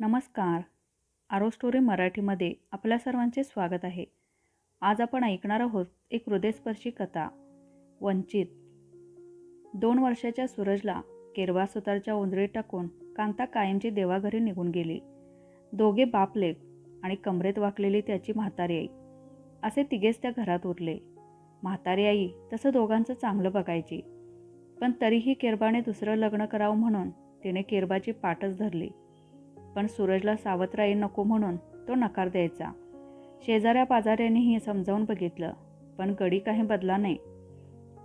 नमस्कार. आरो स्टोरी मराठीमध्ये आपल्या सर्वांचे स्वागत आहे. आज आपण ऐकणार आहोत एक हृदयस्पर्शी कथा वंचित. दोन वर्षाच्या सूरजला केरवा सुतारच्या उंजळीत टाकून कांता कायमची देवाघरी निघून गेली. दोघे बापलेक आणि कमरेत वाकलेली त्याची म्हातारी आई. असे तिघेच त्या घरात उरले. म्हातारी आई तसं दोघांचं चांगलं बघायची. पण तरीही केरबाने दुसरं लग्न करावं म्हणून तिने केरबाची पाठच धरली. पण सूरजला सावत्राई नको म्हणून तो नकार द्यायचा. शेजाऱ्या पाजाऱ्यांनीही समजावून बघितलं पण गडी काही बदला नाही.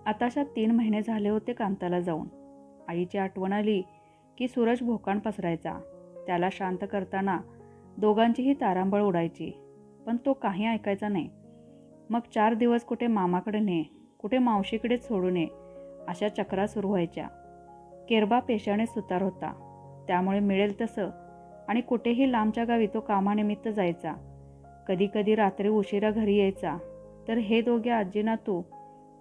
आताशा तीन महिने झाले होते कांताला जाऊन. आईची आठवण आली की सूरज भोकाण पसरायचा. त्याला शांत करताना दोघांचीही तारांबळ उडायची पण तो काही ऐकायचा नाही. मग चार दिवस कुठे मामाकडे ने कुठे मावशीकडेच सोडू नये अशा चक्रा सुरू व्हायच्या. केरबा पेशाने सुतार होता. त्यामुळे मिळेल तसं आणि कुठेही लांबच्या गावी तो कामानिमित्त जायचा. कधी कधी रात्री उशिरा घरी यायचा. तर हे दोघे आजी नातू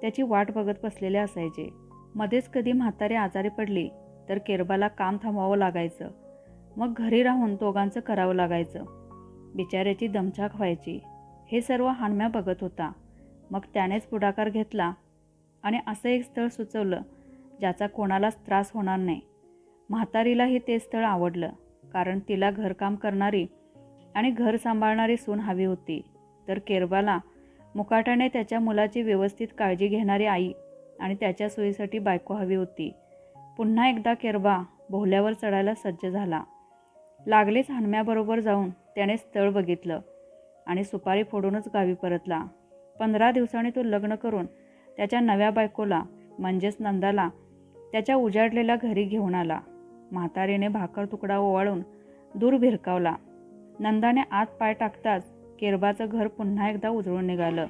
त्याची वाट बघत बसलेले असायचे. मध्येच कधी म्हातारी आजारी पडली तर केरबाला काम थांबवावं लागायचं. मग घरी राहून दोघांचं करावं लागायचं. बिचाऱ्याची दमछाक व्हायची. हे सर्व हाणम्या बघत होता. मग त्यानेच पुढाकार घेतला आणि असं एक स्थळ सुचवलं ज्याचा कोणालाच त्रास होणार नाही. म्हातारीलाही ते स्थळ आवडलं. कारण तिला घरकाम करणारी आणि घर सांभाळणारी सून हवी होती. तर केरबाला मुकाट्याने त्याच्या मुलाची व्यवस्थित काळजी घेणारी आई आणि त्याच्या सोयीसाठी बायको हवी होती. पुन्हा एकदा केरबा बोहल्यावर चढायला सज्ज झाला. लागलीच हनम्याबरोबर जाऊन त्याने स्थळ बघितलं आणि सुपारी फोडूनच गावी परतला. पंधरा दिवसांनी तो लग्न करून त्याच्या नव्या बायकोला म्हणजेच नंदाला त्याच्या उजाडलेल्या घरी घेऊन आला. म्हातारीने भाकर तुकडा ओवाळून दूर भिरकावला. नंदाने आत पाय टाकताच केरबाचं घर पुन्हा एकदा उजळून निघालं.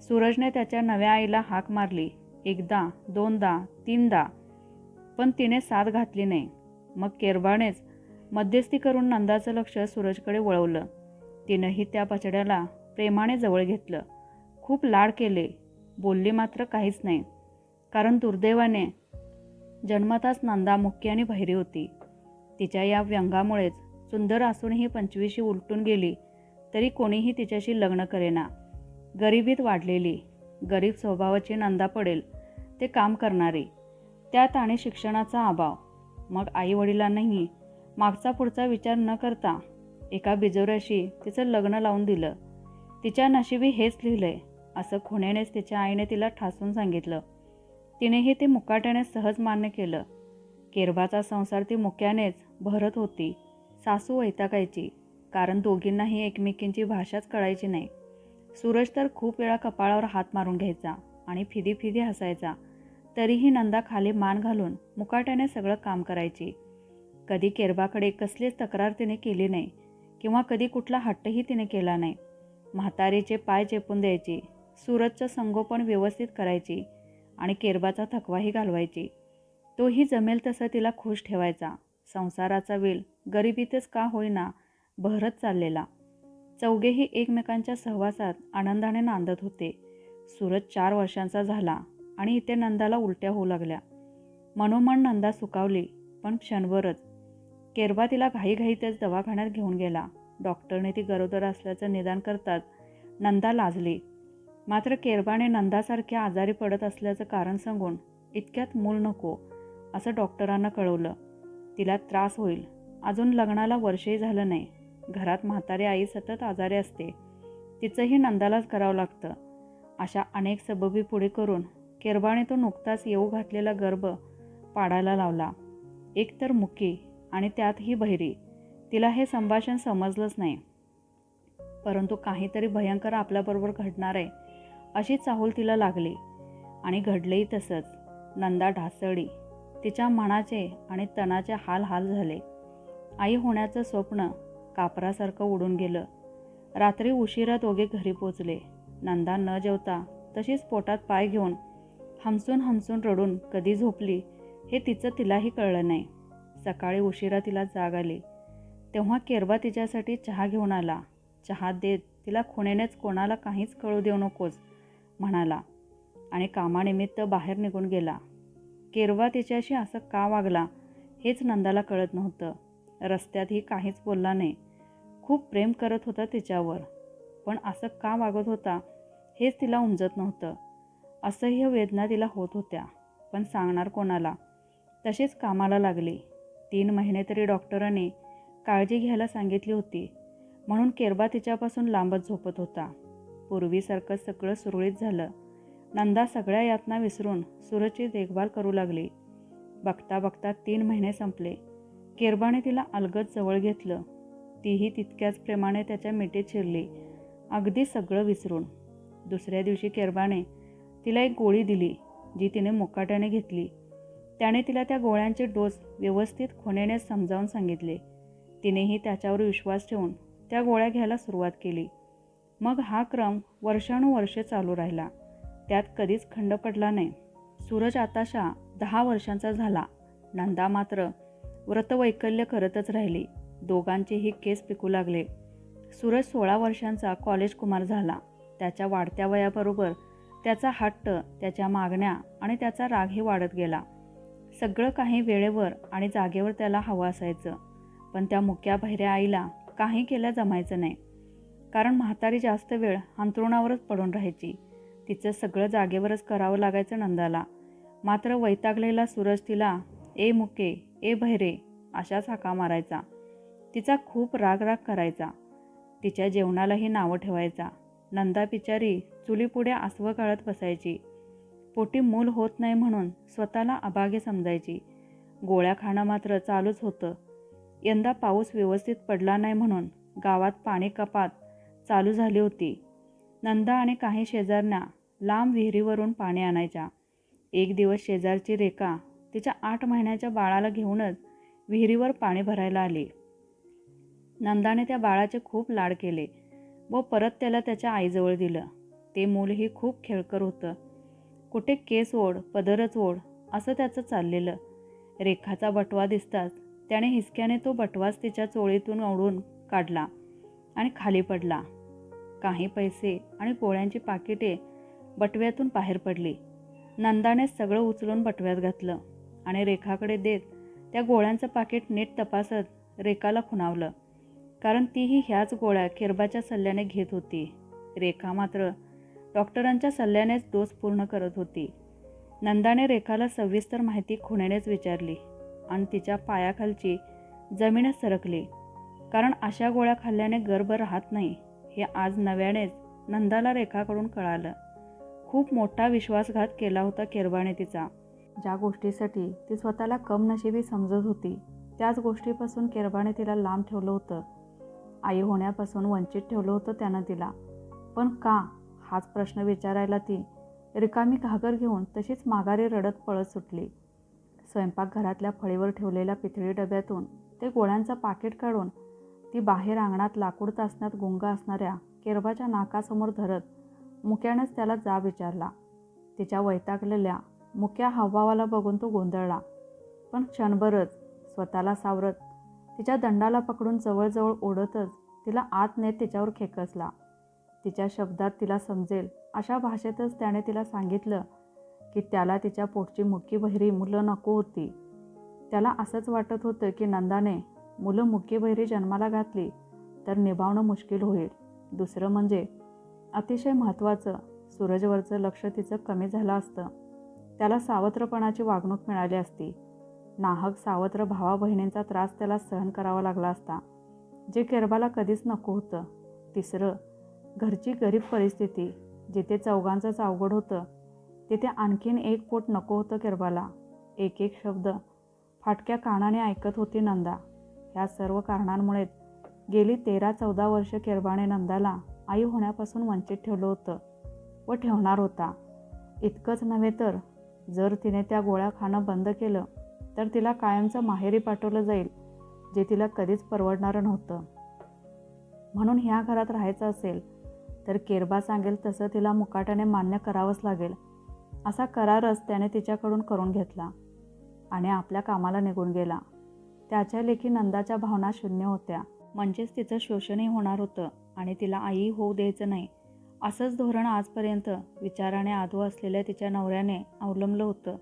सूरजने त्याच्या नव्या आईला हाक मारली. एकदा दोनदा तीनदा. पण तिने साथ घातली नाही. मग केरबानेच मध्यस्थी करून नंदाचं लक्ष सूरजकडे वळवलं. तिनंही त्या पचड्याला प्रेमाने जवळ घेतलं. खूप लाड केले. बोलली मात्र काहीच नाही. कारण दुर्दैवाने जन्मताच नंदा मुख्य आणि बहिरी होती. तिच्या या व्यंगामुळेच सुंदर असूनही पंचवीशी उलटून गेली तरी कोणीही तिच्याशी लग्न करेना. गरिबीत वाढलेली गरीब स्वभावाची नंदा पडेल ते काम करणारी. त्यात आणि शिक्षणाचा अभाव. मग आई वडिलांनाही मागचा पुढचा विचार न करता एका बिजोऱ्याशी तिचं लग्न लावून दिलं. तिच्या नशिबी हेच लिहिलंय असं खुण्यानेच तिच्या आईने तिला ठासून सांगितलं. तिनेही ते मुकाट्याने सहज मान्य केलं. केरबाचा संसार ती मुक्यानेच भरत होती. सासू वैतागायची कारण दोघींनाही एकमेकींची भाषाच कळायची नाही. सूरज तर खूप वेळा कपाळावर हात मारून घ्यायचा आणि फिदी फिदी हसायचा. तरीही नंदा खाली मान घालून मुकाट्याने सगळं काम करायची. कधी केरबाकडे कसलीच तक्रार तिने केली नाही किंवा कधी कुठला हट्टही तिने केला नाही. म्हातारीचे पाय चेपून द्यायची सूरजचं संगोपन व्यवस्थित करायची आणि केरबाचा थकवाही घालवायची. तोही जमेल तसं तिला खुश ठेवायचा. संसाराचा वेल गरिबीतच का होईना बहरत चाललेला. चौघेही एकमेकांच्या सहवासात आनंदाने नांदत होते. सूरज चार वर्षांचा झाला आणि इथे नंदाला उलट्या होऊ लागल्या. मनोमन नंदा सुकावली पण क्षणभरच. केरबा तिला घाईघाईतच दवाखान्यात घेऊन गेला. डॉक्टरने ती गरोदर असल्याचं निदान करतात नंदा लाजली. मात्र केरबाने नंदासारख्या आजारी पडत असल्याचं कारण सांगून इतक्यात मूल नको असं डॉक्टरांना कळवलं. तिला त्रास होईल. अजून लग्नाला वर्षही झालं नाही. घरात म्हातारी आई सतत आजारी असते. तिचंही नंदालाच करावं लागतं. अशा अनेक सबबी पुढे करून केरबाने तो नुकताच येऊ घातलेला गर्भ पाडायला लावला. एक तर मुकी आणि त्यातही बहिरी. तिला हे संभाषण समजलंच नाही. परंतु काहीतरी भयंकर आपल्याबरोबर घडणार आहे अशी चाहूल तिला लागली. आणि घडलेही तसंच. नंदा ढासळी तिच्या मनाचे आणि तणाचे हाल हाल झाले. आई होण्याचं स्वप्न कापरासारखं उडून गेलं. रात्री उशिरा दोघे घरी पोचले. नंदा न जेवता तशीच पोटात पाय घेऊन हमसून हमसून रडून कधी झोपली हे तिचं तिलाही कळलं नाही. सकाळी उशिरा तिला जाग आली. तेव्हा केरबा तिच्यासाठी चहा घेऊन आला. चहा देत तिला खुणेनेच कोणाला काहीच कळू देऊ नकोस. म्हणाला. आणि कामानिमित्त बाहेर निघून गेला. केरवा तिच्याशी असं का वागला हेच नंदाला कळत नव्हतं. रस्त्यातही काहीच बोलला नाही. खूप प्रेम करत होता तिच्यावर. पण असं का वागत होता हेच तिला उमजत नव्हतं. असह्य वेदना तिला होत होत्या पण सांगणार कोणाला? तशीच कामाला लागली. तीन महिने तरी डॉक्टरांनी काळजी घ्यायला सांगितली होती. म्हणून केरबा तिच्यापासून लांबच झोपत होता. पूर्वीसारखं सगळं सुरळीत झालं. नंदा सगळ्या यातना विसरून सूरजची देखभाल करू लागली. बघता बघता तीन महिने संपले. केरबाने तिला अलगद जवळ घेतलं. तीही तितक्याच प्रेमाने त्याच्या मिठीत शिरली. अगदी सगळं विसरून. दुसऱ्या दिवशी केरबाने तिला एक गोळी दिली जी तिने मुकाट्याने घेतली. त्याने तिला त्या गोळ्यांचे डोस व्यवस्थित खुणेने समजावून सांगितले. तिनेही त्याच्यावर विश्वास ठेवून त्या गोळ्या घ्यायला सुरुवात केली. मग हा क्रम वर्षानुवर्षे चालू राहिला. त्यात कधीच खंड पडला नाही. सूरज आताशा दहा वर्षांचा झाला. नंदा मात्र व्रतवैकल्य करतच राहिली. दोघांचेही केस पिकू लागले. सूरज सोळा वर्षांचा कॉलेज कुमार झाला. त्याच्या वाढत्या वयाबरोबर त्याचा हट्ट त्याच्या मागण्या आणि त्याचा रागही वाढत गेला. सगळं काही वेळेवर आणि जागेवर त्याला हवं असायचं. पण त्या मुक्या बहिऱ्या आईला काही केलं जमायचं नाही. कारण म्हातारी जास्त वेळ अंथरुणावरच पडून राहायची. तिचं सगळं जागेवरच करावं लागायचं नंदाला. मात्र वैतागलेला सूरज तिला ए मुके ए भैरे अशाच हाका मारायचा. तिचा खूप राग राग करायचा. तिच्या जेवणालाही नावं ठेवायचा. नंदा बिचारी चुलीपुढे आसवं काढत बसायची. पोटी मूल होत नाही म्हणून स्वतःला अभागे समजायची. गोळ्या खाणं मात्र चालूच होतं. यंदा पाऊस व्यवस्थित पडला नाही म्हणून गावात पाणी कपात चालू झाली होती. नंदा आणि काही शेजारण्या लांब विहिरीवरून पाणी आणायच्या. एक दिवस शेजारची रेखा तिच्या आठ महिन्याच्या बाळाला घेऊनच विहिरीवर पाणी भरायला आली. नंदाने त्या बाळाचे खूप लाड केले व परत त्याला त्याच्या आईजवळ दिलं. ते मूलही खूप खेळकर होतं. कुठे केस ओढ पदरच ओढ असं त्याचं चाललेलं. रेखाचा बटवा दिसताच त्याने हिसक्याने तो बटवाच तिच्या चोळीतून ओढून काढला. आणि खाली पडला. काही पैसे आणि गोळ्यांची पाकिटे बटव्यातून बाहेर पडली. नंदाने सगळं उचलून बटव्यात घातलं आणि रेखाकडे देत त्या गोळ्यांचं पाकिट नीट तपासत रेखाला खुणावलं. कारण तीही ह्याच गोळ्या खेरबाच्या सल्ल्याने घेत होती. रेखा मात्र डॉक्टरांच्या सल्ल्यानेच डोस पूर्ण करत होती. नंदाने रेखाला सविस्तर माहिती खुण्यानेच विचारली आणि तिच्या पायाखालची जमीनच सरकली. कारण अशा गोळ्या खाल्ल्याने गर्भ राहत नाही हे आज नव्यानेच नंदाला रेखाकडून कळालं. खूप मोठा विश्वासघात केला होता केरबाने तिचा. ज्या गोष्टीसाठी ती स्वतःला कम नशिबी समजत होती त्याच गोष्टीपासून केरबाने तिला लांब ठेवलं होतं. आई होण्यापासून वंचित ठेवलं होतं त्यानं तिला. पण का? हाच प्रश्न विचारायला ती रिकामी घागर घेऊन तशीच माघारी रडत पळत सुटली. स्वयंपाकघरातल्या फळीवर ठेवलेल्या पितळी डब्यातून ते गोळ्यांचं पाकिट काढून ती बाहेर अंगणात लाकूड तासण्यात गुंग असणाऱ्या केरबाच्या नाकासमोर धरत मुक्यानेच त्याला जा विचारला. तिच्या वैतागलेल्या मुक्या हावभावाला बघून तो गोंधळला. पण क्षणभरच स्वतःला सावरत तिच्या दंडाला पकडून जवळजवळ ओढतच तिला आत नेत तिच्यावर खेकसला. तिच्या शब्दात तिला समजेल अशा भाषेतच त्याने तिला सांगितलं की त्याला तिच्या पोटची मुक्की बहिरी मुलं नको होती. त्याला असंच वाटत होतं की नंदाने मुलं मुक्की बहिरी जन्माला घातली तर निभावणं मुश्किल होईल. दुसरं म्हणजे अतिशय महत्त्वाचं सूरजवरचं लक्ष तिचं कमी झालं असतं. त्याला सावत्रपणाची वागणूक मिळाली असती. नाहक सावत्र भावा बहिणींचा त्रास त्याला सहन करावा लागला असता. जे केरबाला कधीच नको होतं. तिसरं घरची गरीब परिस्थिती जिथे चौघांचंच अवघड होतं तिथे आणखीन एक पोट नको होतं केरबाला. एक एक शब्द फाटक्या कानाने ऐकत होती नंदा. ह्या सर्व कारणांमुळेच गेली तेरा चौदा वर्ष केरबाने नंदाला आई होण्यापासून वंचित ठेवलं होतं व ठेवणार होता. इतकंच नव्हे तर जर तिने त्या गोळ्या खाणं बंद केलं तर तिला कायमचं माहेरी पाठवलं जाईल जे तिला कधीच परवडणारं नव्हतं. म्हणून ह्या घरात राहायचं असेल तर केरबा सांगेल तसं तिला मुकाट्याने मान्य करावंच लागेल. असा करारच त्याने तिच्याकडून करून घेतला आणि आपल्या कामाला निघून गेला. त्याच्या लेखी नंदाच्या भावना शून्य होत्या. म्हणजेच तिचं शोषणही होणार होतं आणि तिला आई होऊ द्यायचं नाही. असंच धोरण आजपर्यंत विचाराने आधू असलेल्या तिच्या नवऱ्याने अवलंबलं होतं.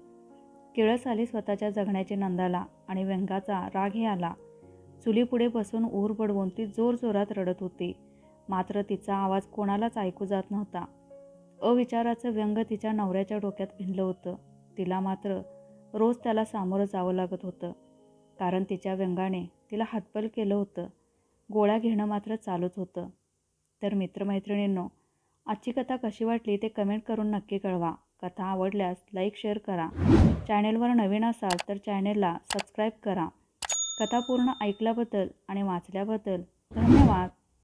किळस आली स्वतःच्या जगण्याची नंदाला आणि व्यंगाचा रागही आला. चुलीपुढे बसून ऊर बडवून ती जोरजोरात रडत होती. मात्र तिचा आवाज कोणालाच ऐकू जात नव्हता. अविचाराचं व्यंग तिच्या नवऱ्याच्या डोक्यात भिनलं होतं. तिला मात्र रोज त्याला सामोरं जावं लागत होतं. कारण तिच्या व्यंगाने तिला हातपल केलं होतं. गोळ्या घेणं मात्र चालूच होतं. तर मित्रमैत्रिणींनो आजची कथा कशी वाटली ते कमेंट करून नक्की कळवा. कथा आवडल्यास लाईक शेअर करा. चॅनेलवर नवीन असाल तर चॅनेलला सबस्क्राईब करा. कथा पूर्ण ऐकल्याबद्दल आणि वाचल्याबद्दल धन्यवाद.